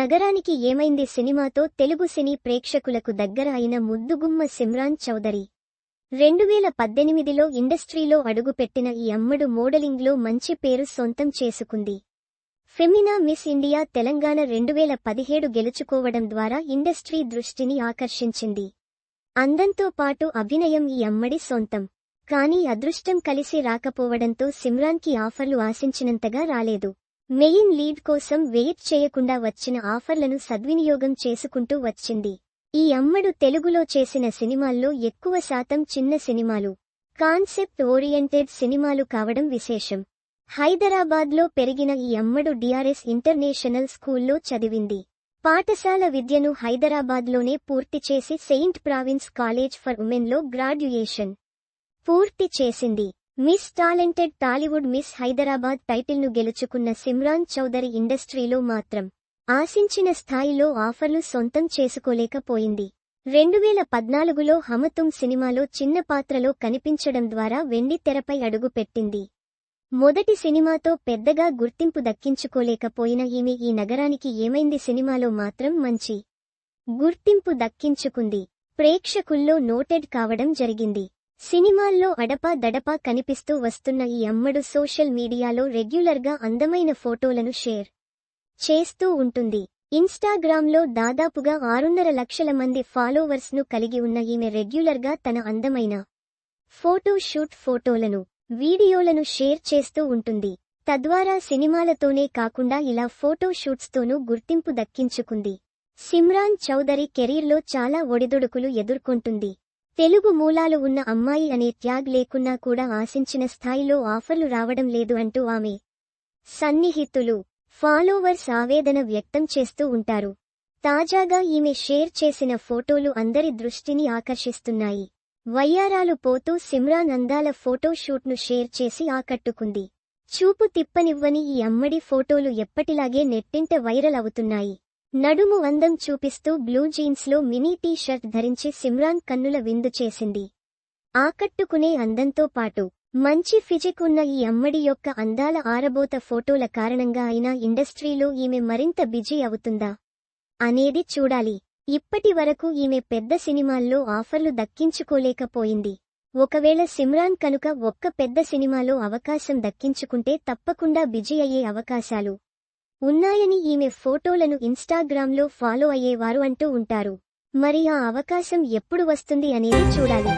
నగరానికి ఏమైంది సినిమాతో తెలుగు సినీ ప్రేక్షకులకు దగ్గర అయిన ముద్దుగుమ్మ సిమ్రాన్ చౌదరి. రెండువేల పద్దెనిమిదిలో ఇండస్ట్రీలో అడుగుపెట్టిన ఈ అమ్మడు మోడలింగ్లో మంచి పేరు సొంతం చేసుకుంది. ఫెమినా మిస్ ఇండియా తెలంగాణ రెండువేల పదిహేడు గెలుచుకోవడం ద్వారా ఇండస్ట్రీ దృష్టిని ఆకర్షించింది. అందంతో పాటు అభినయం ఈ అమ్మడి సొంతం. కానీ అదృష్టం కలిసి రాకపోవడంతో సిమ్రాన్కి ఆఫర్లు ఆశించినంతగా రాలేదు. మెయిన్ లీడ్ కోసం వెయిట్ చేయకుండా వచ్చిన ఆఫర్లను సద్వినియోగం చేసుకుంటూ వచ్చింది. ఈ అమ్మడు తెలుగులో చేసిన సినిమాల్లో ఎక్కువ శాతం చిన్న సినిమాలు. కాన్సెప్ట్ ఓరియంటెడ్ సినిమాలు కావడం విశేషం. హైదరాబాద్లో పెరిగిన ఈ అమ్మడు డిఆర్ఎస్ ఇంటర్నేషనల్ స్కూల్లో చదివింది. పాఠశాల విద్యను హైదరాబాద్లోనే పూర్తి చేసి సెయింట్ ప్రావిన్స్ కాలేజ్ ఫర్ ఉమెన్లో గ్రాడ్యుయేషన్ పూర్తి చేసింది. Miss talented Tollywood miss Hyderabad టైటిల్ను గెలుచుకున్న సిమ్రాన్ చౌదరి ఇండస్ట్రీలో మాత్రం ఆశించిన స్థాయిలో ఆఫర్లు సొంతం చేసుకోలేకపోయింది. రెండువేల పద్నాలుగులో హమతుం సినిమాలో చిన్న పాత్రలో కనిపించడం ద్వారా వెండి తెరపై అడుగుపెట్టింది మొదటి సినిమాతో పెద్దగా గుర్తింపు దక్కించుకోలేకపోయిన ఈమె ఈ నగరానికి ఏమైంది సినిమాలో మాత్రం మంచి గుర్తింపు దక్కించుకుంది. ప్రేక్షకుల్లో నోటెడ్ కావడం జరిగింది. సినిమాల్లో అడపా దడపా కనిపిస్తూ వస్తున్న ఈ అమ్మడు సోషల్ మీడియాలో రెగ్యులర్గా అందమైన ఫోటోలను షేర్ చేస్తూ ఉంటుంది. ఇన్స్టాగ్రామ్లో దాదాపుగా ఆరున్నర లక్షల మంది ఫాలోవర్స్ను కలిగి ఉన్న ఈమె రెగ్యులర్గా తన అందమైన ఫోటోషూట్ ఫోటోలను వీడియోలను షేర్ చేస్తూ ఉంటుంది. తద్వారా సినిమాలతోనే కాకుండా ఇలా ఫోటో షూట్స్తోనూ గుర్తింపు దక్కించుకుంది. సిమ్రాన్ చౌదరి కెరీర్లో చాలా ఒడిదుడుకులు ఎదుర్కొంటుంది. తెలుగు మూలాలు ఉన్న అమ్మాయి అనే ట్యాగ్ లేకున్నా కూడా ఆశించిన స్థాయిలో ఆఫర్లు రావడం లేదు అంటూ ఆమె సన్నిహితులు ఫాలోవర్స్ ఆవేదన వ్యక్తం చేస్తూ ఉంటారు. తాజాగా ఈమె షేర్ చేసిన ఫోటోలు అందరి దృష్టిని ఆకర్షిస్తున్నాయి. వయ్యారాలు పోతూ సిమ్రాన్ అందాల ఫోటో షూట్ను షేర్ చేసి ఆకట్టుకుంది. చూపు తిప్పనివ్వని ఈ అమ్మడి ఫోటోలు ఎప్పటిలాగే నెట్టింట వైరల్ అవుతున్నాయి. నడుము అందం చూపిస్తూ బ్లూ జీన్స్లో మినీ టీ షర్ట్ ధరించి సిమ్రాన్ కన్నుల విందు చేసింది. ఆకట్టుకునే అందంతో పాటు మంచి ఫిజిక్ ఉన్న ఈ అమ్మడి యొక్క అందాల ఆరబోత ఫోటోల కారణంగా అయినా ఇండస్ట్రీలో ఈమె మరింత బిజీ అవుతుందా? అనేది చూడాలి. ఇప్పటి వరకు ఈమె పెద్ద సినిమాల్లో ఆఫర్లు దక్కించుకోలేకపోయింది. ఒకవేళ సిమ్రాన్ కనుక ఒక్క పెద్ద సినిమాలో అవకాశం దక్కించుకుంటే తప్పకుండా బిజీ అయ్యే అవకాశాలు. ఉన్నాయని ఈమె ఫోటోలను ఇన్స్టాగ్రామ్లో ఫాలో అయ్యేవారు అంటూ ఉంటారు. మరి ఆ అవకాశం ఎప్పుడు వస్తుంది అనేది చూడాలి.